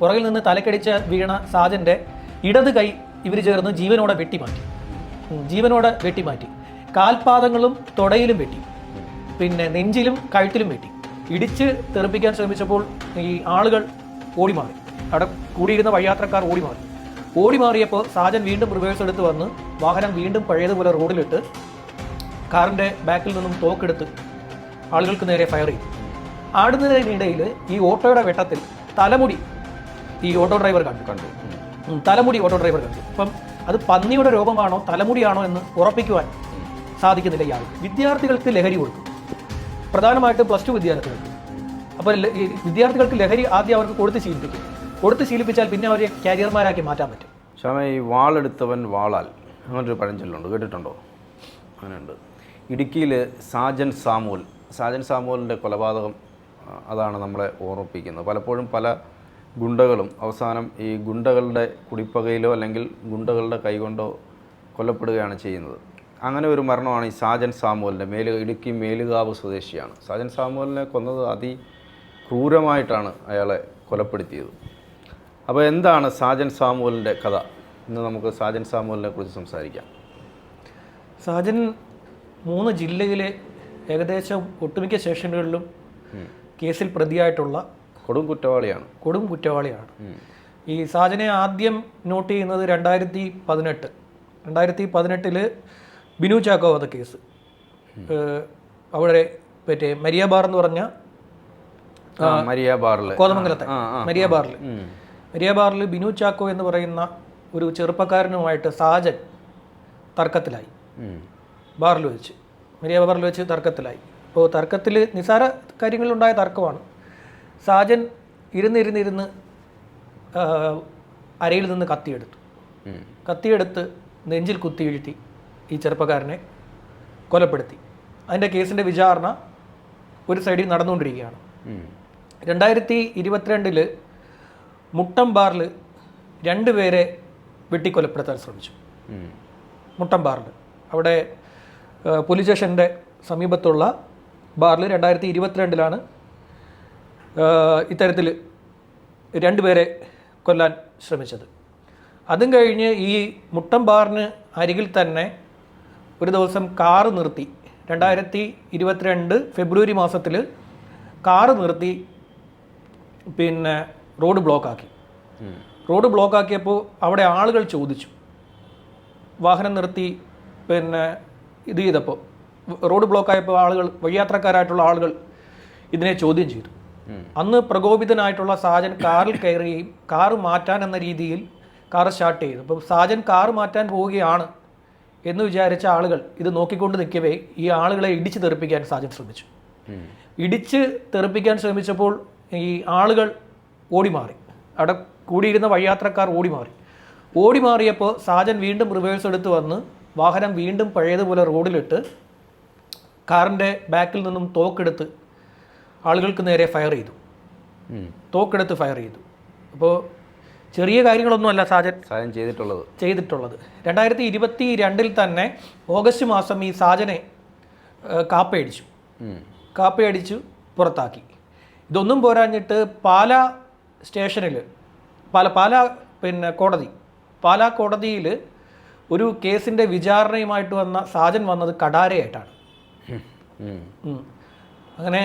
പുറകിൽ നിന്ന് തലക്കടിച്ച് വീണ സാജന്റെ ഇടത് കൈ ഇവർ ചേർന്ന് ജീവനോടെ വെട്ടിമാറ്റി. ജീവനോടെ വെട്ടിമാറ്റി. കാൽപാദങ്ങളും തുടയിലും വെട്ടി. പിന്നെ നെഞ്ചിലും കഴുത്തിലും വെട്ടി. ഇടിച്ച് തെറിപ്പിക്കാൻ ശ്രമിച്ചപ്പോൾ ഈ ആളുകൾ ഓടി മാറി അവിടെ കൂടിയിരുന്ന വഴിയാത്രക്കാർ ഓടി മാറി ഓടി മാറിയപ്പോൾ സാജൻ വീണ്ടും റിവേഴ്സ് എടുത്ത് വന്ന് വാഹനം വീണ്ടും പഴയതുപോലെ റോഡിലിട്ട് കാറിന്റെ ബാക്കിൽ നിന്നും തോക്കെടുത്ത് ആളുകൾക്ക് നേരെ ഫയർ ചെയ്തു. ആടുന്നതിനിടയിൽ ഈ ഓട്ടോയുടെ വെട്ടത്തിൽ തലമുടി ഈ ഓട്ടോ ഡ്രൈവർ കണ്ടു. കണ്ടു. തലമുടി ഓട്ടോ ഡ്രൈവർ കണ്ടു. അപ്പം അത് പന്നിയുടെ രോഗമാണോ തലമുടിയാണോ എന്ന് ഉറപ്പിക്കുവാൻ സാധിക്കുന്നില്ല ഇയാൾ. വിദ്യാർത്ഥികൾക്ക് ലഹരി കൊടുക്കും. പ്രധാനമായിട്ടും പ്ലസ് ടു വിദ്യാർത്ഥികൾക്ക്. അപ്പോൾ വിദ്യാർത്ഥികൾക്ക് ലഹരി ആദ്യം അവർക്ക് കൊടുത്ത് ശീലിപ്പിക്കും. കൊടുത്ത് ശീലിപ്പിച്ചാൽ പിന്നെ അവരെ കാരിയർമാരാക്കി മാറ്റാൻ പറ്റും. ശ്യാമ ഈ വാളെടുത്തവൻ വാളാൽ അങ്ങനൊരു പഴഞ്ചൊല്ലുണ്ട് കേട്ടിട്ടുണ്ടോ? അങ്ങനെയുണ്ട്. ഇടുക്കിയിൽ സാജൻ സാമൂൽ സാജൻ സാമൂലിന്റെ കൊലപാതകം അതാണ് നമ്മളെ ഓർമ്മിപ്പിക്കുന്നത്. പലപ്പോഴും പല ഗുണ്ടകളും അവസാനം ഈ ഗുണ്ടകളുടെ കുടിപ്പകയിലോ അല്ലെങ്കിൽ ഗുണ്ടകളുടെ കൈകൊണ്ടോ കൊല്ലപ്പെടുകയാണ് ചെയ്യുന്നത്. അങ്ങനെ ഒരു മരണമാണ് ഈ സാജൻ സാമുവലിന്റെ മേൽ ഇടുക്കി മേലുകാവ് സ്വദേശിയാണ്. സാജൻ സാമുവലിനെ കൊന്നത് അതി ക്രൂരമായിട്ടാണ് അയാളെ കൊലപ്പെടുത്തിയത്. അപ്പോൾ എന്താണ് സാജൻ സാമുവലിന്റെ കഥ? ഇന്ന് നമുക്ക് സാജൻ സാമുവലിനെ കുറിച്ച് സംസാരിക്കാം. സാജൻ മൂന്ന് ജില്ലയിലെ ഏകദേശം ഒട്ടുമിക്ക സ്റ്റേഷനുകളിലും കേസിൽ പ്രതിയായിട്ടുള്ള കൊടും കുറ്റവാളിയാണ്. കൊടും കുറ്റവാളിയാണ്. ഈ സാജനെ ആദ്യം നോട്ട് ചെയ്യുന്നത് രണ്ടായിരത്തി പതിനെട്ട്. രണ്ടായിരത്തി പതിനെട്ടിൽ ബിനു ചാക്കോ വധ കേസ്. ഏഹ് അവിടെ മറ്റേ മരിയ ബാർ എന്ന് പറഞ്ഞ മരിയ കോതമംഗലത്തെ മരിയ ബാറിൽ മരിയ ബാറിൽ ബിനു ചാക്കോ എന്ന് പറയുന്ന ഒരു ചെറുപ്പക്കാരനുമായിട്ട് സാജൻ തർക്കത്തിലായി. ബാറിൽ വെച്ച്. മരിയ ബാറിൽ വെച്ച് തർക്കത്തിലായി. അപ്പോൾ തർക്കത്തിൽ നിസാര കാര്യങ്ങളിലുണ്ടായ തർക്കമാണ്. സാജൻ ഇരുന്നിരുന്നിരുന്ന് അരയിൽ നിന്ന് കത്തിയെടുത്തു. കത്തിയെടുത്ത് നെഞ്ചിൽ കുത്തി വീഴ്ത്തി ഈ ചെറുപ്പക്കാരനെ കൊലപ്പെടുത്തി അതിന്റെ കേസിന്റെ വിചാരണ ഒരു സൈഡിൽ നടന്നുകൊണ്ടിരിക്കുകയാണ്. രണ്ടായിരത്തി ഇരുപത്തിരണ്ടിൽ മുട്ടം ബാറിൽ രണ്ടുപേരെ വെട്ടിക്കൊലപ്പെടുത്താൻ ശ്രമിച്ചു. മുട്ടം ബാറിൽ അവിടെ പോലീസ് സ്റ്റേഷന്റെ സമീപത്തുള്ള ബാറിൽ രണ്ടായിരത്തി ഇരുപത്തിരണ്ടിലാണ് ഇത്തരത്തിൽ രണ്ടുപേരെ കൊല്ലാൻ ശ്രമിച്ചത്. അതും കഴിഞ്ഞ് ഈ മുട്ടമ്പാറിന് അരികിൽ തന്നെ ഒരു ദിവസം കാറ് നിർത്തി. രണ്ടായിരത്തി ഇരുപത്തിരണ്ട് ഫെബ്രുവരി മാസത്തിൽ കാറ് നിർത്തി പിന്നെ റോഡ് ബ്ലോക്കാക്കി. റോഡ് ബ്ലോക്കാക്കിയപ്പോൾ അവിടെ ആളുകൾ ചോദിച്ചു. വാഹനം നിർത്തി പിന്നെ ഇത് ചെയ്തപ്പോൾ. റോഡ് ബ്ലോക്കായപ്പോൾ ആളുകൾ വഴിയാത്രക്കാരായിട്ടുള്ള ആളുകൾ ഇതിനെ ചോദ്യം ചെയ്തു. അന്ന് പ്രകോപിതനായിട്ടുള്ള സാജൻ കാറിൽ കയറുകയും കാറ് മാറ്റാൻ എന്ന രീതിയിൽ കാർ സ്റ്റാർട്ട് ചെയ്തു. അപ്പോൾ സാജൻ കാറ് മാറ്റാൻ പോവുകയാണ് എന്ന് വിചാരിച്ച ആളുകൾ ഇത് നോക്കിക്കൊണ്ട് നിൽക്കവേ ഈ ആളുകളെ ഇടിച്ച് തെറിപ്പിക്കാൻ സാജൻ ശ്രമിച്ചു. ഇടിച്ച് തെറിപ്പിക്കാൻ ശ്രമിച്ചപ്പോൾ ഈ ആളുകൾ ഓടി മാറി അവിടെ കൂടിയിരുന്ന വഴിയാത്രക്കാർ ഓടി മാറി ഓടി മാറിയപ്പോൾ സാജൻ വീണ്ടും റിവേഴ്സ് എടുത്ത് വന്ന് വാഹനം വീണ്ടും പഴയതുപോലെ റോഡിലിട്ട് കാറിന്റെ ബാക്കിൽ നിന്നും തോക്കെടുത്ത് ആളുകൾക്ക് നേരെ ഫയർ ചെയ്തു. തോക്കെടുത്ത് ഫയർ ചെയ്തു. അപ്പോൾ ചെറിയ കാര്യങ്ങളൊന്നും അല്ല സാജൻ സാജൻ ചെയ്തിട്ടുള്ളത്. ചെയ്തിട്ടുള്ളത്. രണ്ടായിരത്തി ഇരുപത്തി രണ്ടിൽ തന്നെ ഓഗസ്റ്റ് മാസം ഈ സാജനെ കാപ്പയടിച്ചു. കാപ്പയടിച്ചു പുറത്താക്കി. ഇതൊന്നും പോരാഞ്ഞിട്ട് പാല സ്റ്റേഷനിൽ പാല പാല പിന്നെ കോടതി പാല കോടതിയിൽ ഒരു കേസിന്റെ വിചാരണയുമായിട്ട് വന്ന സാജൻ വന്നത് കടാരയായിട്ടാണ്. അങ്ങനെ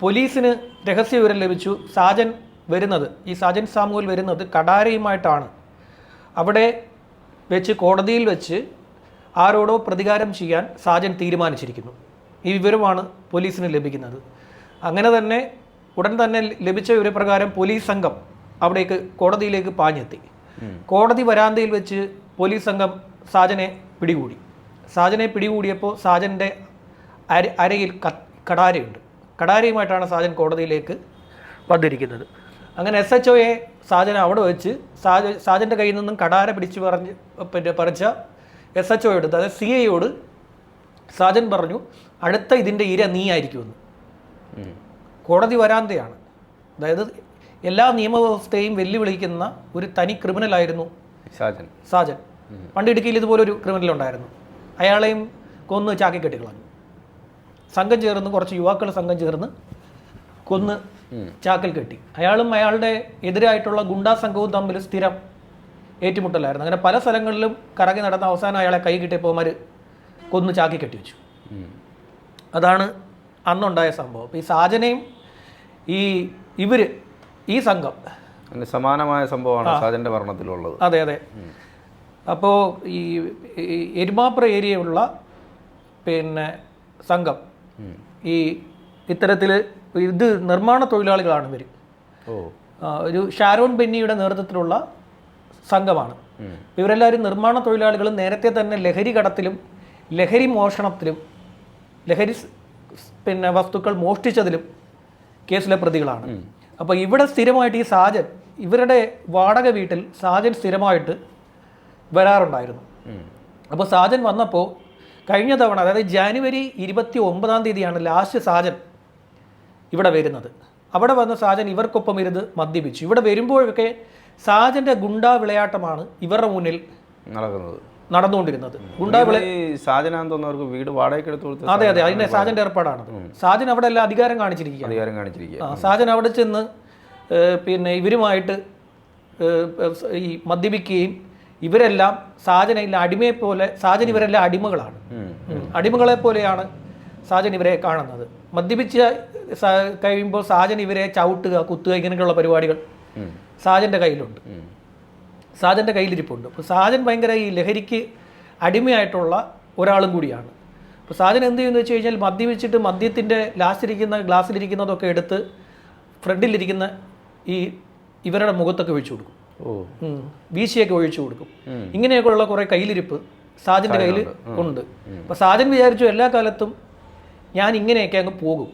പോലീസിന് രഹസ്യ വിവരം ലഭിച്ചു. സാജൻ വരുന്നത് ഈ സാജൻ സാമുവൽ വരുന്നത് കടാരയുമായിട്ടാണ്. അവിടെ വെച്ച് കോടതിയിൽ വെച്ച് ആരോടോ പ്രതികാരം ചെയ്യാൻ സാജൻ തീരുമാനിച്ചിരിക്കുന്നു. ഈ വിവരമാണ് പോലീസിന് ലഭിക്കുന്നത്. അങ്ങനെ തന്നെ ഉടൻ തന്നെ ലഭിച്ച വിവരപ്രകാരം പോലീസ് സംഘം അവിടേക്ക് കോടതിയിലേക്ക് പാഞ്ഞെത്തി. കോടതി വരാന്തയിൽ വെച്ച് പോലീസ് സംഘം സാജനെ പിടികൂടി. സാജനെ പിടികൂടിയപ്പോൾ സാജന്റെ അര അരയിൽ കടാരയുണ്ട്. കടാരയുമായിട്ടാണ് സാജൻ കോടതിയിലേക്ക് വന്നിരിക്കുന്നത്. അങ്ങനെ എസ് എച്ച് ഒയെ സാജൻ അവിടെ വെച്ച് സാജ സാജന്റെ കയ്യിൽ നിന്നും കടാര പിടിച്ചു പറഞ്ഞ് പിന്നെ പറിച്ച എസ് എച്ച് ഒയോട് അതായത് സി ഐയോട് സാജൻ പറഞ്ഞു അടുത്ത ഇതിന്റെ ഇര നീ ആയിരിക്കുമെന്ന്. കോടതി വരാന്തയാണ്. അതായത് എല്ലാ നിയമവ്യവസ്ഥയും വെല്ലുവിളിക്കുന്ന ഒരു തനി ക്രിമിനലായിരുന്നു സാജൻ. സാജൻ. പണ്ട് ഇടുക്കിയിൽ ഇതുപോലൊരു ക്രിമിനൽ ഉണ്ടായിരുന്നു. അയാളെയും കൊന്നു ചാക്കി കെട്ടിക്കളഞ്ഞു സംഘം ചേർന്ന് കുറച്ച് യുവാക്കൾ സംഘം ചേർന്ന് കൊന്ന് ചാക്കൽ കെട്ടി. അയാളും അയാളുടെ എതിരായിട്ടുള്ള ഗുണ്ടാ സംഘവും തമ്മിൽ സ്ഥിരം ഏറ്റുമുട്ടലായിരുന്നു. അങ്ങനെ പല സ്ഥലങ്ങളിലും കറങ്ങി നടന്ന അവസാനം അയാളെ കൈ കിട്ടിയപ്പോൾ അവർ കൊന്ന് ചാക്കി കെട്ടി വെച്ചു. അതാണ് അന്നുണ്ടായ സംഭവം. അപ്പോൾ ഈ സാജനയും ഈ ഇവർ ഈ സംഘം. സമാനമായ സംഭവമാണ് സാജന്റെ മരണത്തിലുള്ളത് അതെ അതെ. അപ്പോൾ ഈ ഈ എരുമാപ്ര ഏരിയയുള്ള പിന്നെ സംഘം ഈ ഇത്തരത്തിൽ ഇത് നിർമ്മാണ തൊഴിലാളികളാണ് ഇവർ ഒരു ഷാരോൺ ബെന്നിയുടെ നേതൃത്വത്തിലുള്ള സംഘമാണ്. ഇവരെല്ലാവരും നിർമ്മാണ തൊഴിലാളികളും നേരത്തെ തന്നെ ലഹരി കടത്തിലും ലഹരി മോഷണത്തിലും ലഹരി പിന്നെ വസ്തുക്കൾ മോഷ്ടിച്ചതിലും കേസിലെ പ്രതികളാണ്. അപ്പോൾ ഇവിടെ സ്ഥിരമായിട്ട് ഈ സാജൻ ഇവരുടെ വാടക വീട്ടിൽ സാജൻ സ്ഥിരമായിട്ട് വരാറുണ്ടായിരുന്നു. അപ്പോൾ സാജൻ വന്നപ്പോൾ കഴിഞ്ഞ തവണ അതായത് ജാനുവരി ഇരുപത്തി ഒമ്പതാം തീയതിയാണ് ലാസ്റ്റ് സാജൻ ഇവിടെ വരുന്നത്. അവിടെ വന്ന സാജൻ ഇവർക്കൊപ്പം ഇരുന്ന് മദ്യപിച്ചു. ഇവിടെ വരുമ്പോഴൊക്കെ സാജന്റെ ഗുണ്ടാ വിളയാട്ടമാണ് ഇവരുടെ മുന്നിൽ നടക്കുന്നത്. നടന്നുകൊണ്ടിരുന്നത്. ഗുണ്ടാ വിള ഈ സാജനാന്ന് തോന്നുന്നവർക്ക് വീട് വാടകയ്ക്ക് എടുത്തു കൊടുത്തു അതെ അതെ. അതിന്റെ സാജന്റെ ഏർപ്പാടാണ് സാജൻ അവിടെ എല്ലാം അധികാരം കാണിച്ചിരിക്കുക അധികാരം കാണിച്ചിരിക്കുക സാജൻ അവിടെ ചെന്ന് പിന്നെ ഇവരുമായിട്ട് ഈ മദ്യപിക്കുകയും ഇവരെല്ലാം സാജനെ അടിമയെ പോലെ സാജൻ ഇവരെല്ലാം അടിമകളാണ്. അടിമകളെ പോലെയാണ് സാജൻ ഇവരെ കാണുന്നത്. മദ്യപിച്ച് കഴിയുമ്പോൾ സാജൻ ഇവരെ ചവിട്ടുക കുത്തുക ഇങ്ങനെയൊക്കെയുള്ള പരിപാടികൾ സാജന്റെ സാജന്റെ കയ്യിലുണ്ട് സാജന്റെ സാജന്റെ കയ്യിലിരിപ്പുണ്ട്. അപ്പോൾ സാജൻ ഭയങ്കര ഈ ലഹരിക്ക് അടിമയായിട്ടുള്ള ഒരാളും കൂടിയാണ്. അപ്പോൾ സാജൻ എന്ത് ചെയ്യുമെന്ന് വെച്ച് കഴിഞ്ഞാൽ മദ്യപിച്ചിട്ട് മദ്യത്തിന്റെ ലാസ്റ്റിലിരിക്കുന്ന ഗ്ലാസ്സിലിരിക്കുന്നതൊക്കെ എടുത്ത് ഫ്രണ്ടിലിരിക്കുന്ന ഈ ഇവരുടെ മുഖത്തൊക്കെ വെച്ചു കൊടുക്കും. വീശിയൊക്കെ ഒഴിച്ചു കൊടുക്കും. ഇങ്ങനെയൊക്കെയുള്ള കുറേ കയ്യിലിരിപ്പ് സാജിന്റെ കയ്യിൽ ഉണ്ട്. അപ്പോൾ സാജൻ വിചാരിച്ചു എല്ലാ കാലത്തും ഞാൻ ഇങ്ങനെയൊക്കെ അങ്ങ് പോകും.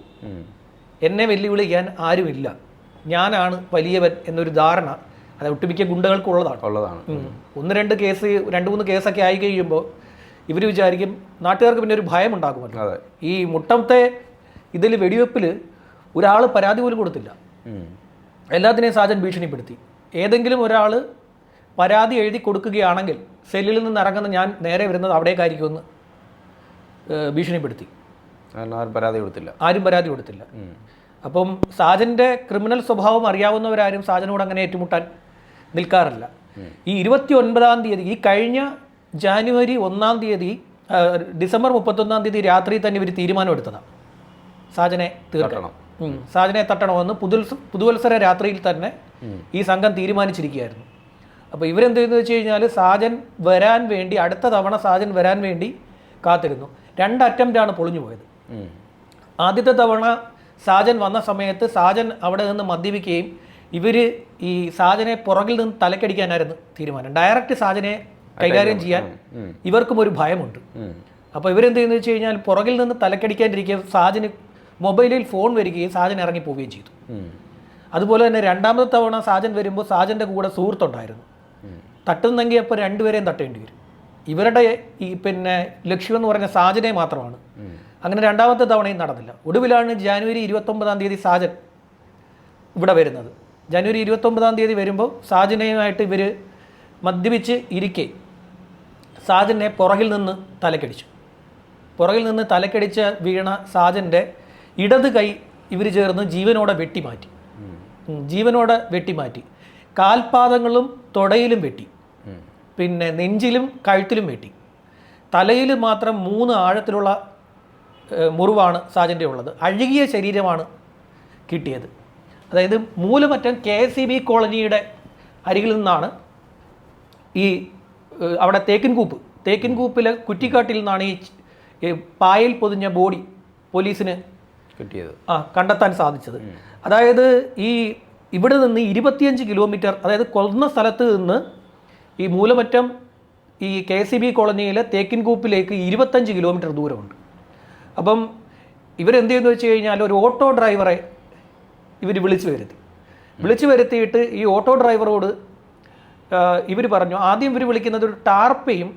എന്നെ വെല്ലുവിളിക്കാൻ ആരുമില്ല. ഞാനാണ് വലിയവൻ എന്നൊരു ധാരണ അത് ഒട്ടുമിക്ക ഗുണ്ടകൾക്കുള്ളതാണ് ഉള്ളതാണ്. ഉള്ളതാണ്. ഒന്ന് രണ്ട് കേസ് രണ്ട് മൂന്ന് കേസൊക്കെ ആയി കഴിയുമ്പോൾ ഇവർ വിചാരിക്കും നാട്ടുകാർക്ക് പിന്നെ ഒരു ഭയം ഉണ്ടാകുമല്ലോ ഈ മുട്ടത്തെ ഇതിൽ വെടിവെപ്പിൽ ഒരാൾ പരാതി പോലും കൊടുത്തില്ല. എല്ലാത്തിനെയും സാജൻ ഭീഷണിപ്പെടുത്തി. ഏതെങ്കിലും ഒരാൾ പരാതി എഴുതി കൊടുക്കുകയാണെങ്കിൽ സെല്ലിൽ നിന്ന് ഇറങ്ങുന്ന ഞാൻ നേരെ വരുന്നത് അവിടേക്കായിരിക്കുമെന്ന് ഭീഷണിപ്പെടുത്തി. ആരും പരാതി കൊടുത്തില്ല. ആരും പരാതി കൊടുത്തില്ല. അപ്പം സാജന്റെ ക്രിമിനൽ സ്വഭാവം അറിയാവുന്നവരാരും സാജനോട് അങ്ങനെ ഏറ്റുമുട്ടാൻ നിൽക്കാറില്ല. ഈ ഇരുപത്തി ഒൻപതാം തീയതി ഈ കഴിഞ്ഞ ജാനുവരി ഒന്നാം തീയതി ഡിസംബർ മുപ്പത്തൊന്നാം തീയതി രാത്രി തന്നെ ഇവർ തീരുമാനമെടുത്തതാണ്. സാജനെ തീർക്കണം സാജനെ തട്ടണമെന്ന് പുതു പുതുവത്സര രാത്രിയിൽ തന്നെ ഈ സംഘം തീരുമാനിച്ചിരിക്കുകയായിരുന്നു. അപ്പോൾ ഇവരെന്ത് ചെയ്യുന്നത് വെച്ച് കഴിഞ്ഞാൽ സാജൻ വരാൻ വേണ്ടി അടുത്ത തവണ സാജൻ വരാൻ വേണ്ടി കാത്തിരുന്നു. രണ്ട് അറ്റംപ്റ്റാണ് പൊളിഞ്ഞു പോയത്. ആദ്യത്തെ തവണ സാജൻ വന്ന സമയത്ത് സാജൻ അവിടെ നിന്ന് മദ്യപിക്കുകയും ഇവർ ഈ സാജനെ പുറകിൽ നിന്ന് തലക്കടിക്കാനായിരുന്നു തീരുമാനം. ഡയറക്റ്റ് സാജനെ കൈകാര്യം ചെയ്യാൻ ഇവർക്കും ഒരു ഭയമുണ്ട്. അപ്പോൾ ഇവരെന്ത് ചെയ്യുന്നത് വെച്ച് കഴിഞ്ഞാൽ പുറകിൽ നിന്ന് തലക്കടിക്കാണ്ടിരിക്കുക സാജന് മൊബൈലിൽ ഫോൺ വരികയും സാജൻ ഇറങ്ങി പോവുകയും ചെയ്തു. അതുപോലെ തന്നെ രണ്ടാമത്തെ തവണ സാജൻ വരുമ്പോൾ സാജന്റെ കൂടെ സുഹൃത്തുണ്ടായിരുന്നു. തട്ടുന്നെങ്കിൽ അപ്പോൾ രണ്ടുപേരെയും തട്ടേണ്ടി വരും. ഇവരുടെ ഈ പിന്നെ ലക്ഷ്യമെന്ന് പറഞ്ഞ സാജനെ മാത്രമാണ്. അങ്ങനെ രണ്ടാമത്തെ തവണയും നടന്നില്ല. ഒടുവിലാണ് ജാനുവരി ഇരുപത്തൊമ്പതാം തീയതി സാജൻ ഇവിടെ വരുന്നത്. ജനുവരി ഇരുപത്തൊമ്പതാം തീയതി വരുമ്പോൾ സാജനയുമായിട്ട് ഇവർ മദ്യപിച്ച് ഇരിക്കെ സാജനെ പുറകിൽ നിന്ന് തലക്കടിച്ചു. പുറകിൽ നിന്ന് തലക്കടിച്ച വീണ സാജന്റെ ഇടത് കൈ ഇവർ ചേർന്ന് ജീവനോടെ വെട്ടിമാറ്റി. ജീവനോടെ വെട്ടിമാറ്റി കാൽപാദങ്ങളും തൊടയിലും വെട്ടി. പിന്നെ നെഞ്ചിലും കഴുത്തിലും വെട്ടി. തലയിൽ മാത്രം മൂന്ന് ആഴത്തിലുള്ള മുറിവാണ് സാജന്റെ ഉള്ളത്. അഴുകിയ ശരീരമാണ് കിട്ടിയത്. അതായത് Moolamattom K S C B കോളനിയുടെ അരികിൽ നിന്നാണ് ഈ അവിടെ തേക്കിൻകൂപ്പ്. തേക്കിൻകൂപ്പിലെ കുറ്റിക്കാട്ടിൽ നിന്നാണ് ഈ പായൽ പൊതിഞ്ഞ ബോഡി പോലീസിന് കിട്ടിയത്. ആ കണ്ടെത്താൻ സാധിച്ചത്. അതായത് ഈ ഇവിടെ നിന്ന് ഇരുപത്തിയഞ്ച് കിലോമീറ്റർ അതായത് കൊന്ന സ്ഥലത്ത് നിന്ന് ഈ മൂലമറ്റം ഈ കെ സി ബി കോളനിയിലെ തേക്കിൻകൂപ്പിലേക്ക് ഇരുപത്തഞ്ച് കിലോമീറ്റർ ദൂരമുണ്ട്. അപ്പം ഇവരെന്ത് ചെയ്യുന്നു വെച്ച് കഴിഞ്ഞാൽ ഒരു ഓട്ടോ ഡ്രൈവറെ ഇവർ വിളിച്ചു വരുത്തി. വിളിച്ചു വരുത്തിയിട്ട് ഈ ഓട്ടോ ഡ്രൈവറോട് ഇവർ പറഞ്ഞു ആദ്യം ഇവർ വിളിക്കുന്നത് ഒരു ടാർപ്പയും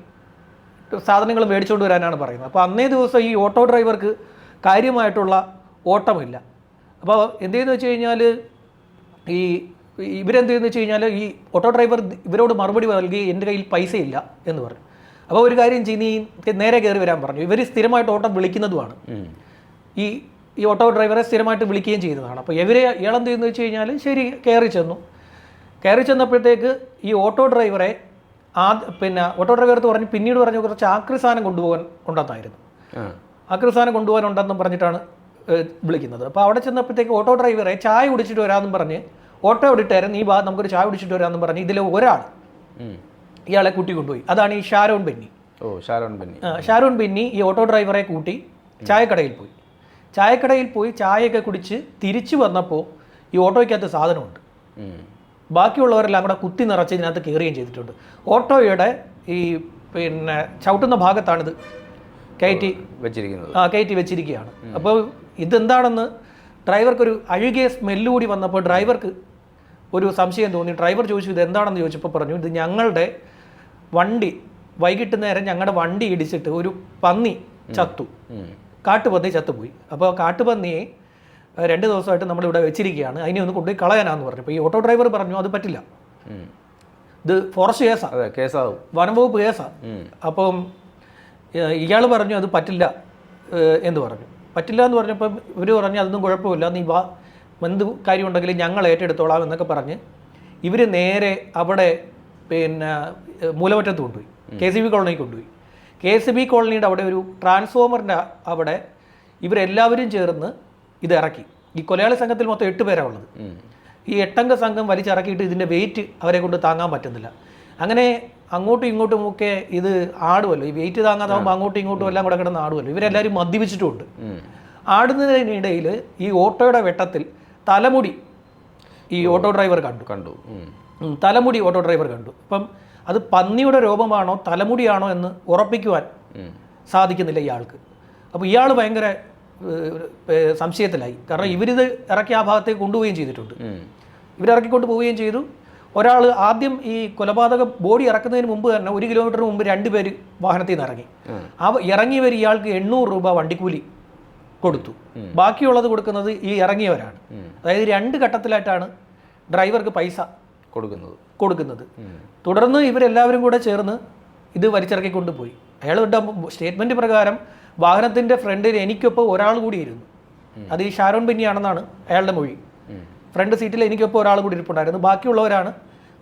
സാധനങ്ങൾ മേടിച്ചുകൊണ്ട് വരാനാണ് പറയുന്നത്. അപ്പോൾ അന്നേ ദിവസം ഈ ഓട്ടോ ഡ്രൈവർക്ക് കാര്യമായിട്ടുള്ള ഓട്ടമില്ല. അപ്പോൾ എന്ത് ചെയ്യുന്നു വെച്ച് കഴിഞ്ഞാൽ ഈ ഇവരെന്ത് ചെയ്യുന്നു വെച്ച് കഴിഞ്ഞാൽ ഈ ഓട്ടോ ഡ്രൈവർ ഇവരോട് മറുപടി നൽകി എന്റെ കയ്യിൽ പൈസയില്ല എന്ന് പറഞ്ഞു. അപ്പോൾ ഒരു കാര്യം ചെയ്ത് നീ നേരെ കയറി വരാൻ പറഞ്ഞു. ഇവർ സ്ഥിരമായിട്ട് ഓട്ടോ വിളിക്കുന്നതുമാണ്. ഈ ഈ ഓട്ടോ ഡ്രൈവറെ സ്ഥിരമായിട്ട് വിളിക്കുകയും ചെയ്യുന്നതാണ്. അപ്പോൾ ഇവരെ ഇയാളെന്ത് ചെയ്യുന്നു വെച്ച് കഴിഞ്ഞാൽ ശരി കയറി ചെന്നു. കയറി ചെന്നപ്പോഴത്തേക്ക് ഈ ഓട്ടോ ഡ്രൈവറെ ആ പിന്നെ ഓട്ടോ ഡ്രൈവർ എന്ന് പറഞ്ഞ് പിന്നീട് പറഞ്ഞു കുറച്ച് ആക്രി സാധനം കൊണ്ടുപോകാൻ ഉണ്ടെന്നായിരുന്നു ആക്രി സാധനം കൊണ്ടുപോകാൻ ഉണ്ടെന്നും പറഞ്ഞിട്ടാണ് വിളിക്കുന്നത്. അപ്പോൾ അവിടെ ചെന്നപ്പോഴത്തേക്ക് ഓട്ടോ ഡ്രൈവറെ ചായ കുടിച്ചിട്ട് വരാമെന്നും പറഞ്ഞ് ഓട്ടോ വിട്ടിട്ടേരം നീ വാ നമുക്കൊരു ചായ കുടിച്ചിട്ട് വരാമെന്നും പറഞ്ഞ് ഇതിൽ ഒരാൾ ഇയാളെ കൂട്ടി കൊണ്ടുപോയി അതാണ് ഈ ഷാരോൺ ബെന്നി. ഓ ഷാരോൺ ബെന്നി. ഷാരോൺ ബെന്നി ഈ ഓട്ടോ ഡ്രൈവറെ കൂട്ടി ചായക്കടയിൽ പോയി. ചായക്കടയിൽ പോയി ചായയൊക്കെ കുടിച്ച് തിരിച്ചു വന്നപ്പോൾ ഈ ഓട്ടോയ്ക്കകത്ത് സാധനമുണ്ട്. ബാക്കിയുള്ളവരെല്ലാം കൂടെ കുത്തി നിറച്ച് ഇതിനകത്ത് കയറുകയും ചെയ്തിട്ടുണ്ട്. ഓട്ടോയുടെ ഈ പിന്നെ ചവിട്ടുന്ന ഭാഗത്താണിത്. കയറ്റി വെച്ചിരിക്കുന്നത്. ആ കയറ്റി വെച്ചിരിക്കുകയാണ്. അപ്പോൾ ഇതെന്താണെന്ന് ഡ്രൈവർക്കൊരു അഴുകിയ സ്മെല്ല് കൂടി വന്നപ്പോൾ ഡ്രൈവർക്ക് ഒരു സംശയം തോന്നി. ഡ്രൈവർ ചോദിച്ചു ഇത് എന്താണെന്ന് ചോദിച്ചപ്പോൾ പറഞ്ഞു ഇത് ഞങ്ങളുടെ വണ്ടി വൈകിട്ട് നേരം ഞങ്ങളുടെ വണ്ടി ഇടിച്ചിട്ട് ഒരു പന്നി ചത്തു. കാട്ടുപന്നി ചത്തുപോയി. അപ്പോൾ കാട്ടുപന്നിയെ രണ്ട് ദിവസമായിട്ട് നമ്മളിവിടെ വെച്ചിരിക്കുകയാണ്. അതിനെ ഒന്ന് കൊണ്ടുപോയി കളയാനാന്ന് പറഞ്ഞു. അപ്പോൾ ഈ ഓട്ടോ ഡ്രൈവർ പറഞ്ഞു അത് പറ്റില്ല. ഇത് ഫോറസ്റ്റ് കേസാണ് കേസാവും. വനംവകുപ്പ് കേസാണ്. അപ്പം ഇയാൾ പറഞ്ഞു അത് പറ്റില്ല എന്ന് പറഞ്ഞു. പറ്റില്ല എന്ന് പറഞ്ഞപ്പോൾ ഇവർ പറഞ്ഞു അതൊന്നും കുഴപ്പമില്ല നീ വാ എന്ത് കാര്യമുണ്ടെങ്കിലും ഞങ്ങൾ ഏറ്റെടുത്തോളാം എന്നൊക്കെ പറഞ്ഞ് ഇവർ നേരെ അവിടെ പിന്നെ മൂലമറ്റത്ത് കൊണ്ടുപോയി. കെ സി ബി കോളനിക്ക് കൊണ്ടുപോയി. കെ സി ബി കോളനിയുടെ അവിടെ ഒരു ട്രാൻസ്ഫോമറിന്റെ അവിടെ ഇവരെല്ലാവരും ചേർന്ന് ഇത് ഇറക്കി. ഈ കൊലയാളി സംഘത്തിൽ മൊത്തം എട്ട് പേരാണ് ഉള്ളത്. ഈ എട്ടംഗ സംഘം വലിച്ചിറക്കിയിട്ട് ഇതിന്റെ വെയിറ്റ് അവരെ കൊണ്ട് താങ്ങാൻ പറ്റുന്നില്ല. അങ്ങനെ അങ്ങോട്ടും ഇങ്ങോട്ടും ഒക്കെ ഇത് ആടുമല്ലോ. ഈ വെയിറ്റ് താങ്ങാതാകുമ്പോൾ അങ്ങോട്ടും ഇങ്ങോട്ടും എല്ലാം കൂടെ കിടന്ന് ആടുമല്ലോ. ഇവരെല്ലാവരും മദ്യപിച്ചിട്ടുമുണ്ട്. ഉം. ആടുന്നതിനിടയിൽ ഈ ഓട്ടോയുടെ വെട്ടത്തിൽ തലമുടി ഈ ഓട്ടോ ഡ്രൈവർ കണ്ടു. കണ്ടു. തലമുടി ഓട്ടോ ഡ്രൈവർ കണ്ടു. അപ്പം അത് പന്നിയുടെ രൂപമാണോ തലമുടിയാണോ എന്ന് ഉറപ്പിക്കുവാൻ സാധിക്കുന്നില്ല ഇയാൾക്ക്. അപ്പോൾ ഇയാൾ ഭയങ്കര സംശയത്തിലായി. കാരണം ഇവരിത് ഇറക്കി ആ ഭാഗത്തേക്ക് കൊണ്ടുപോവുകയും ചെയ്തിട്ടുണ്ട്. ഇവരിറക്കിക്കൊണ്ട് പോവുകയും ചെയ്തു. ഒരാൾ ആദ്യം ഈ കൊലപാതക ബോഡി ഇറക്കുന്നതിന് മുമ്പ് തന്നെ ഒരു കിലോമീറ്റർ മുമ്പ് രണ്ട് പേര് വാഹനത്തിൽ നിന്ന് ഇറങ്ങി. അവ ആ ഇറങ്ങിയവർ ഇയാൾക്ക് എണ്ണൂറ് രൂപ വണ്ടിക്കൂലി കൊടുത്തു. ബാക്കിയുള്ളത് കൊടുക്കുന്നത് ഈ ഇറങ്ങിയവരാണ്. അതായത് രണ്ട് ഘട്ടത്തിലായിട്ടാണ് ഡ്രൈവർക്ക് പൈസ കൊടുക്കുന്നത്. കൊടുക്കുന്നത്. തുടർന്ന് ഇവരെല്ലാവരും കൂടെ ചേർന്ന് ഇത് വലിച്ചിറക്കി കൊണ്ടുപോയി. അയാൾ സ്റ്റേറ്റ്മെന്റ് പ്രകാരം വാഹനത്തിന്റെ ഫ്രണ്ടിൽ എനിക്കൊപ്പം ഒരാൾ കൂടി ഇരുന്നു. അത് ഈ ഷാരോൺ ബെന്നിയാണെന്നാണ് അയാളുടെ മൊഴി. ഫ്രണ്ട് സീറ്റിൽ എനിക്കൊപ്പം ഒരാൾ കൂടി ഇരിപ്പുണ്ടായിരുന്നു. ബാക്കിയുള്ളവരാണ്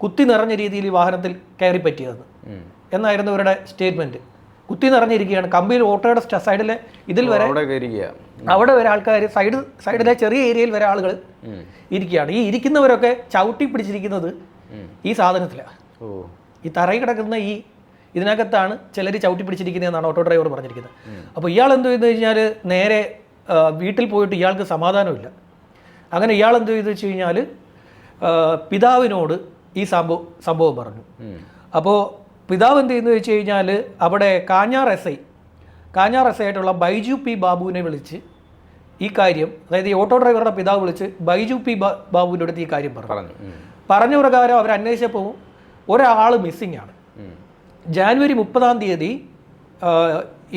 കുത്തി നിറഞ്ഞ രീതിയിൽ ഈ വാഹനത്തിൽ കയറി പറ്റിയതെന്ന് ഉം. എന്നായിരുന്നു ഇവരുടെ സ്റ്റേറ്റ്മെന്റ്. കുത്തി നിറഞ്ഞിരിക്കുകയാണ്. കമ്പിയിൽ ഓട്ടോയുടെ സൈഡിലെ ഇതിൽ വരെ അവിടെ വരെ ആൾക്കാർ സൈഡ് സൈഡിലെ ചെറിയ ഏരിയയിൽ വരെ ആളുകൾ. ഇരിക്കുകയാണ്. ഈ ഇരിക്കുന്നവരൊക്കെ ചവിട്ടി പിടിച്ചിരിക്കുന്നത് ഈ സാധനത്തിലാണ് ഈ തറയിൽ കിടക്കുന്ന ഈ ഇതിനകത്താണ് ചിലർ ചവിട്ടി പിടിച്ചിരിക്കുന്നതെന്നാണ് ഓട്ടോ ഡ്രൈവർ പറഞ്ഞിരിക്കുന്നത്. അപ്പോൾ ഇയാൾ എന്ത് ചെയ്തെന്ന് കഴിഞ്ഞാൽ നേരെ വീട്ടിൽ പോയിട്ട് ഇയാൾക്ക് സമാധാനമില്ല. അങ്ങനെ ഇയാൾ എന്ത് ചെയ്തു വെച്ച് കഴിഞ്ഞാൽ പിതാവിനോട് ഈ സംഭവം സംഭവം പറഞ്ഞു. അപ്പോൾ പിതാവ് എന്ത് ചെയ്യുന്നു വെച്ച് കഴിഞ്ഞാൽ അവിടെ Kanjar S I Kanjar S I ആയിട്ടുള്ള ബൈജു പി ബാബുവിനെ വിളിച്ച് ഈ കാര്യം അതായത് ഈ ഓട്ടോ ഡ്രൈവറുടെ പിതാവ് വിളിച്ച് ബൈജു പി ബാബുവിന്റെ അടുത്ത് ഈ കാര്യം പറഞ്ഞു. പറഞ്ഞു. പ്രകാരം അവർ അന്വേഷിച്ചപ്പോൾ ഒരാൾ മിസ്സിംഗ് ആണ്. ജാനുവരി മുപ്പതാം തീയതി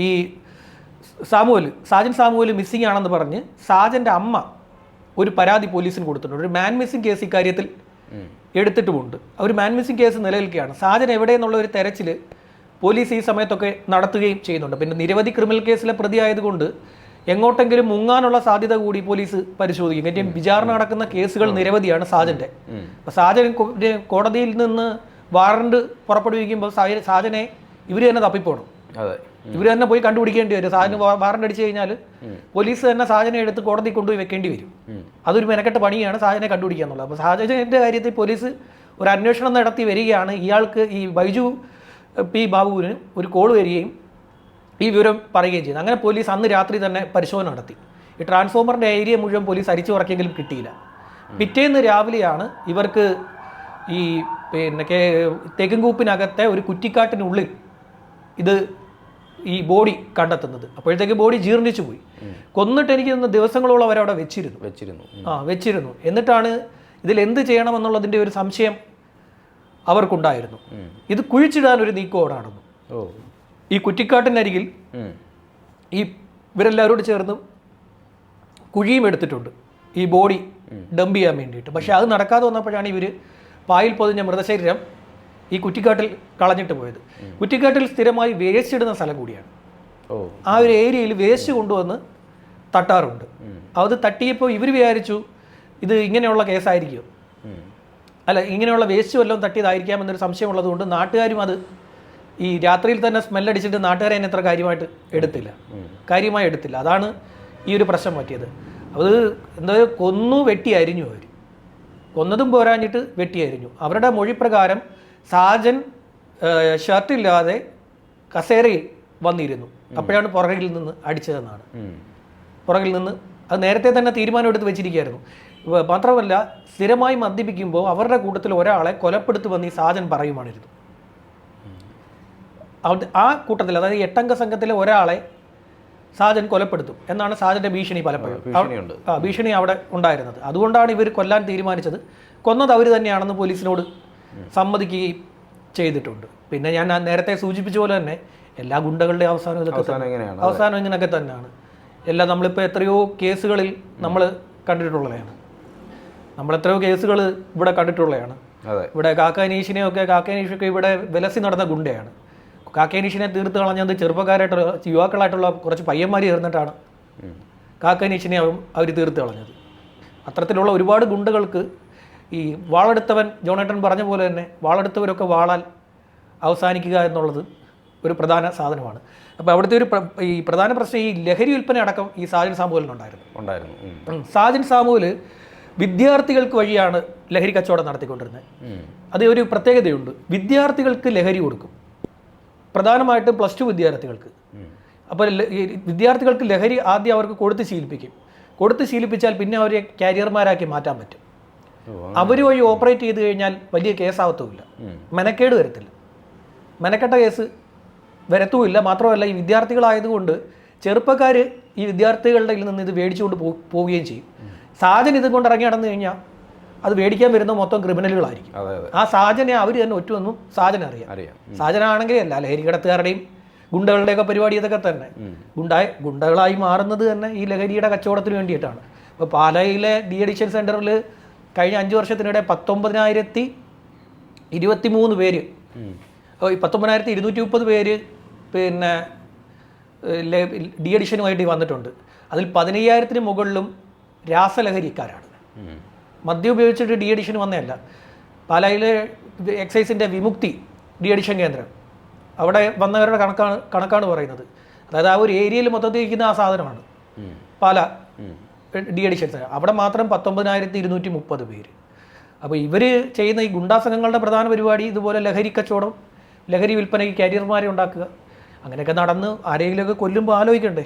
ഈ സാമുവൽ സാജൻ സാമുവൽ മിസ്സിംഗ് ആണെന്ന് പറഞ്ഞ് സാജന്റെ അമ്മ ഒരു പരാതി പോലീസിന് കൊടുത്തിട്ടുണ്ട്. ഒരു മാൻ മിസ്സിംഗ് കേസ് ഇക്കാര്യത്തിൽ. എടുത്തിട്ടുമുണ്ട്. ആ ഒരു മാൻ മിസ്സിംഗ് കേസ് നിലനിൽക്കുകയാണ്. സാജൻ എവിടെയെന്നുള്ള ഒരു തെരച്ചിൽ പോലീസ് ഈ സമയത്തൊക്കെ നടത്തുകയും ചെയ്യുന്നുണ്ട്. പിന്നെ നിരവധി ക്രിമിനൽ കേസിലെ പ്രതിയായതുകൊണ്ട് എങ്ങോട്ടെങ്കിലും മുങ്ങാനുള്ള സാധ്യത കൂടി പോലീസ് പരിശോധിക്കും. കാര്യം വിചാരണ നടക്കുന്ന കേസുകൾ നിരവധിയാണ് സാജന്റെ ഉം. അപ്പോൾ സാജൻ കോടതിയിൽ നിന്ന് വാറണ്ട് പുറപ്പെടുവിക്കുമ്പോൾ സാജനെ ഇവർ തന്നെ തപ്പിപ്പോണം. ഇവർ തന്നെ പോയി കണ്ടുപിടിക്കേണ്ടി വരും. സാധനം വാറന്റ് അടിച്ചു കഴിഞ്ഞാൽ പോലീസ് തന്നെ സാധനം എടുത്ത് കോടതി കൊണ്ടുപോയി വെക്കേണ്ടി വരും. അതൊരു മെനക്കെട്ട പണിയാണ് സാധനം കണ്ടുപിടിക്കുക എന്നുള്ളത്. അപ്പോൾ സാധനത്തിന്റെ കാര്യത്തിൽ പോലീസ് ഒരു അന്വേഷണം നടത്തി വരികയാണ്. ഇയാൾക്ക് ഈ ബൈജു പി ബാബുവിന് ഒരു കോൾ വരികയും ഈ വിവരം പറയുകയും ചെയ്തു. അങ്ങനെ പോലീസ് അന്ന് രാത്രി തന്നെ പരിശോധന നടത്തി. ഈ ട്രാൻസ്ഫോമറിന്റെ ഏരിയ മുഴുവൻ പോലീസ് അരിച്ചു കുറക്കെങ്കിലും കിട്ടിയില്ല. പിറ്റേന്ന് രാവിലെയാണ് ഇവർക്ക് ഈ പിന്നെ തെക്കുംകൂപ്പിനകത്തെ ഒരു കുറ്റിക്കാട്ടിനുള്ളിൽ ഇത് ഈ ബോഡി കണ്ടെത്തുന്നത്. അപ്പോഴത്തേക്ക് ബോഡി ജീർണിച്ചു പോയി. കൊന്നിട്ട് എനിക്ക് തോന്നുന്നു ദിവസങ്ങളോളം അവരവിടെ വെച്ചിരുന്നു. വെച്ചിരുന്നു. ആ വെച്ചിരുന്നു. എന്നിട്ടാണ് ഇതിൽ എന്ത് ചെയ്യണമെന്നുള്ളതിന്റെ ഒരു സംശയം അവർക്കുണ്ടായിരുന്നു. ഇത് കുഴിച്ചിടാൻ ഒരു നീക്കമോടെ നടന്നു ഈ കുറ്റിക്കാട്ടിനരികിൽ. ഈ ഇവരെല്ലാവരോട് ചേർന്ന് കുഴിയും എടുത്തിട്ടുണ്ട്. ഈ ബോഡി ഡംപ് ചെയ്യാൻ വേണ്ടിയിട്ട്. പക്ഷേ അത് നടക്കാതെ വന്നപ്പോഴാണ് ഇവർ പായിൽ പൊതിഞ്ഞ മൃതശരീരം ഈ കുറ്റിക്കാട്ടിൽ കളഞ്ഞിട്ട് പോയത്. കുറ്റിക്കാട്ടിൽ സ്ഥിരമായി വേസ്റ്റ് ഇടുന്ന സ്ഥലം കൂടിയാണ്. ആ ഒരു ഏരിയയിൽ വേസ്റ്റ് കൊണ്ടുവന്ന് തട്ടാറുണ്ട്. അത് തട്ടിയപ്പോൾ ഇവർ വിചാരിച്ചു ഇത് ഇങ്ങനെയുള്ള കേസായിരിക്കും. അല്ല ഇങ്ങനെയുള്ള വേസ്റ്റ് വല്ലതും തട്ടിയതായിരിക്കാം എന്നൊരു സംശയമുള്ളത് കൊണ്ട് നാട്ടുകാരും അത് ഈ രാത്രിയിൽ തന്നെ സ്മെല്ലടിച്ചിട്ട് നാട്ടുകാരെ അതിനെ അത്ര കാര്യമായിട്ട് എടുത്തില്ല. കാര്യമായി എടുത്തില്ല. അതാണ് ഈ ഒരു പ്രശ്നം പറ്റിയത്. അത് എന്താ കൊന്നു വെട്ടി അരിഞ്ഞു അവർ കൊന്നതും പോരാഞ്ഞിട്ട് വെട്ടി അരിഞ്ഞു അവരുടെ മൊഴി പ്രകാരം സാജൻ ഷർട്ടില്ലാതെ കസേരയിൽ വന്നിരുന്നു. അപ്പോഴാണ് പുറകിൽ നിന്ന് അടിച്ചതെന്നാണ്. പുറകിൽ നിന്ന് അത് നേരത്തെ തന്നെ തീരുമാനം എടുത്ത് വെച്ചിരിക്കുകയായിരുന്നു. മാത്രമല്ല സ്ഥിരമായി മദ്യപിക്കുമ്പോൾ അവരുടെ കൂട്ടത്തിൽ ഒരാളെ കൊലപ്പെടുത്തുമെന്ന് ഈ സാജൻ പറയുമാണിരുന്നു ആ കൂട്ടത്തിൽ അതായത് എട്ടംഗ സംഘത്തിലെ ഒരാളെ സാജൻ കൊലപ്പെടുത്തും എന്നാണ് സാജന്റെ ഭീഷണി പലപ്പോഴും. ആ ഭീഷണി അവിടെ ഉണ്ടായിരുന്നത്. അതുകൊണ്ടാണ് ഇവർ കൊല്ലാൻ തീരുമാനിച്ചത്. കൊന്നത് അവർ തന്നെയാണെന്ന് പോലീസിനോട് സമ്മതിക്കുകയും ചെയ്തിട്ടുണ്ട്. പിന്നെ ഞാൻ നേരത്തെ സൂചിപ്പിച്ച പോലെ തന്നെ എല്ലാ ഗുണ്ടകളുടെയും അവസാനം ഇതൊക്കെ അവസാനം ഇങ്ങനെയൊക്കെ തന്നെയാണ്. എല്ലാം നമ്മളിപ്പോൾ എത്രയോ കേസുകളിൽ നമ്മൾ കണ്ടിട്ടുള്ളതാണ് നമ്മൾ എത്രയോ കേസുകൾ ഇവിടെ കണ്ടിട്ടുള്ളതാണ് ഇവിടെ കാക്കാനീഷിനെയൊക്കെ കാക്കാനീഷൊക്കെ ഇവിടെ വിലസി നടന്ന ഗുണ്ടയാണ്. കാക്കാനീഷിനെ തീർത്ത് കളഞ്ഞത് ചെറുപ്പക്കാരായിട്ടുള്ള യുവാക്കളായിട്ടുള്ള കുറച്ച് പയ്യന്മാർ ചേർന്നിട്ടാണ്. കാക്കാനീഷിനെ അവർ തീർത്ത് കളഞ്ഞത്. അത്തരത്തിലുള്ള ഒരുപാട് ഗുണ്ടകൾക്ക് ഈ വാളെടുത്തവൻ ജോണേട്ടൻ പറഞ്ഞ പോലെ തന്നെ വാളെടുത്തവരൊക്കെ വാളാൽ അവസാനിക്കുക എന്നുള്ളത് ഒരു പ്രധാന സാധനമാണ്. അപ്പോൾ അവിടുത്തെ ഒരു ഈ പ്രധാന പ്രശ്നം ഈ ലഹരി ഉൽപ്പന്ന അടക്കം ഈ സാജൻ സാമൂഹലിനുണ്ടായിരുന്നു ഉണ്ടായിരുന്നു. സാജൻ സാമൂൽ വിദ്യാർത്ഥികൾക്ക് വഴിയാണ് ലഹരി കച്ചവടം നടത്തിക്കൊണ്ടിരുന്നത്. അത് ഒരു പ്രത്യേകതയുണ്ട്. വിദ്യാർത്ഥികൾക്ക് ലഹരി കൊടുക്കും. പ്രധാനമായിട്ടും പ്ലസ് ടു വിദ്യാർത്ഥികൾക്ക്. അപ്പോൾ വിദ്യാർത്ഥികൾക്ക് ലഹരി ആദ്യം അവർക്ക് കൊടുത്ത് ശീലിപ്പിക്കും. കൊടുത്ത് ശീലിപ്പിച്ചാൽ പിന്നെ അവരെ കാരിയർമാരാക്കി മാറ്റാൻ പറ്റും. അവർ വഴി ഓപ്പറേറ്റ് ചെയ്ത് കഴിഞ്ഞാൽ വലിയ കേസാവത്തുമില്ല. മെനക്കേട് വരത്തില്ല. മെനക്കെട്ട കേസ് വരത്തുമില്ല. മാത്രമല്ല ഈ വിദ്യാർത്ഥികളായതുകൊണ്ട് ചെറുപ്പക്കാർ ഈ വിദ്യാർത്ഥികളുടെ നിന്ന് ഇത് മേടിച്ചുകൊണ്ട് പോവുകയും ചെയ്യും. സാജൻ ഇത് കൊണ്ട് ഇറങ്ങി നടന്നു കഴിഞ്ഞാൽ അത് മേടിക്കാൻ വരുന്ന മൊത്തം ക്രിമിനലുകളായിരിക്കും. ആ സാജനെ അവർ തന്നെ ഒറ്റുവെന്നും സാജൻ അറിയാം. സാജനാണെങ്കിൽ അല്ല ലഹരി കടത്തുകാരുടെയും ഗുണ്ടകളുടെയൊക്കെ പരിപാടി ഇതൊക്കെ തന്നെ. ഗുണ്ടായ ഗുണ്ടായി ഗുണ്ടകളായി മാറുന്നത് തന്നെ ഈ ലഹരിയുടെ കച്ചവടത്തിന് വേണ്ടിയിട്ടാണ്. ഇപ്പോൾ പാലായിലെ ഡി അഡിക്ഷൻ സെന്ററിൽ കഴിഞ്ഞ അഞ്ച് വർഷത്തിനിടെ പത്തൊമ്പതിനായിരത്തി ഇരുപത്തി മൂന്ന് പേര് പത്തൊമ്പതിനായിരത്തി ഇരുന്നൂറ്റി മുപ്പത് പേര് പിന്നെ ഡി അഡിഷനുമായിട്ട് വന്നിട്ടുണ്ട്. അതിൽ പതിനയ്യായിരത്തിന് മുകളിലും രാസലഹരിക്കാരാണ്. മദ്യം ഉപയോഗിച്ചിട്ട് ഡി അഡിഷൻ വന്നതല്ല. പാലായിലെ എക്സൈസിന്റെ വിമുക്തി ഡി അഡിഷൻ കേന്ദ്രം. അവിടെ വന്നവരുടെ കണക്കാണ് കണക്കാണ് പറയുന്നത്. അതായത് ആ ഒരു ഏരിയയിൽ മൊത്തത്തിൽ ഇരിക്കുന്ന ആ സാധനമാണ്. പാല. ഡി സെന്റർ അവിടെ മാത്രം പത്തൊമ്പതിനായിരത്തി ഇരുന്നൂറ്റി മുപ്പത് പേര്. അപ്പോൾ ഇവർ ചെയ്യുന്ന ഈ ഗുണ്ടാസംഘങ്ങളുടെ പ്രധാന പരിപാടി ഇതുപോലെ ലഹരി കച്ചവടം ലഹരി വിൽപ്പനയ്ക്ക് കാരിയർമാരെ ഉണ്ടാക്കുക. അങ്ങനെയൊക്കെ നടന്ന് ആരെങ്കിലുമൊക്കെ കൊല്ലുമ്പോൾ ആലോചിക്കണ്ടേ?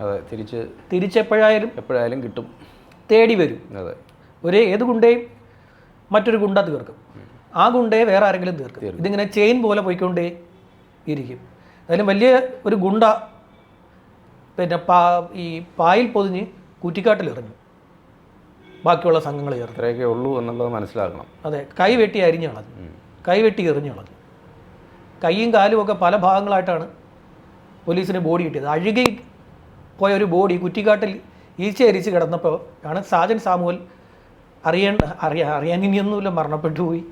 അതെ തിരിച്ച് തിരിച്ചെപ്പോഴായാലും എപ്പോഴായാലും കിട്ടും. തേടി വരും. അതെ. ഒരു ഏത് ഗുണ്ടയും മറ്റൊരു ഗുണ്ട തീർക്കും. ആ ഗുണ്ടയെ വേറെ ആരെങ്കിലും തീർക്കും. ഇതിങ്ങനെ ചെയിൻ പോലെ പോയിക്കൊണ്ടേ ഇരിക്കും. അതിലും വലിയ ഒരു ഗുണ്ട പിന്നെ പാ ഈ പായിൽ പൊതിഞ്ഞ് കുറ്റിക്കാട്ടിൽ എറിഞ്ഞു ബാക്കിയുള്ള സംഘങ്ങൾ ചേർത്ത് ഇത്രയൊക്കെ ഉള്ളൂ എന്നുള്ളത് മനസ്സിലാക്കണം. അതെ കൈ വെട്ടി അരിഞ്ഞു കളഞ്ഞു. കൈ വെട്ടി എറിഞ്ഞു കളഞ്ഞു. കൈയും കാലും ഒക്കെ പല ഭാഗങ്ങളായിട്ടാണ് പോലീസിന് ബോഡി കിട്ടിയത്. അഴുകി പോയ ഒരു ബോഡി കുറ്റിക്കാട്ടിൽ ഈച്ച അരിച്ച് കിടന്നപ്പോൾ ആണ് സാജൻ സാമുവൽ അറിയേണ്ട അറിയാ അറിയാൻ ഇനിയൊന്നുമില്ല മരണപ്പെട്ടു പോയി.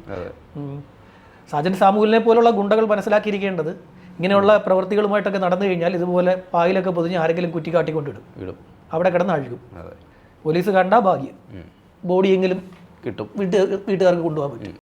സാജൻ സാമുവലിനെ പോലുള്ള ഗുണ്ടകൾ മനസ്സിലാക്കിയിരിക്കേണ്ടത് ഇങ്ങനെയുള്ള പ്രവൃത്തികളുമായിട്ടൊക്കെ നടന്നു കഴിഞ്ഞാൽ ഇതുപോലെ പായിലൊക്കെ പൊതിഞ്ഞ് ആരെങ്കിലും കുറ്റിക്കാട്ടിക്കൊണ്ടിടും. ഇടും. അവിടെ കിടന്ന് അഴുകും പോലീസ് കണ്ട ഭാഗ്യം. ബോഡിയെങ്കിലും കിട്ടും. വീട്ടുകാർ വീട്ടുകാർക്ക് കൊണ്ടുപോകാൻ പറ്റും.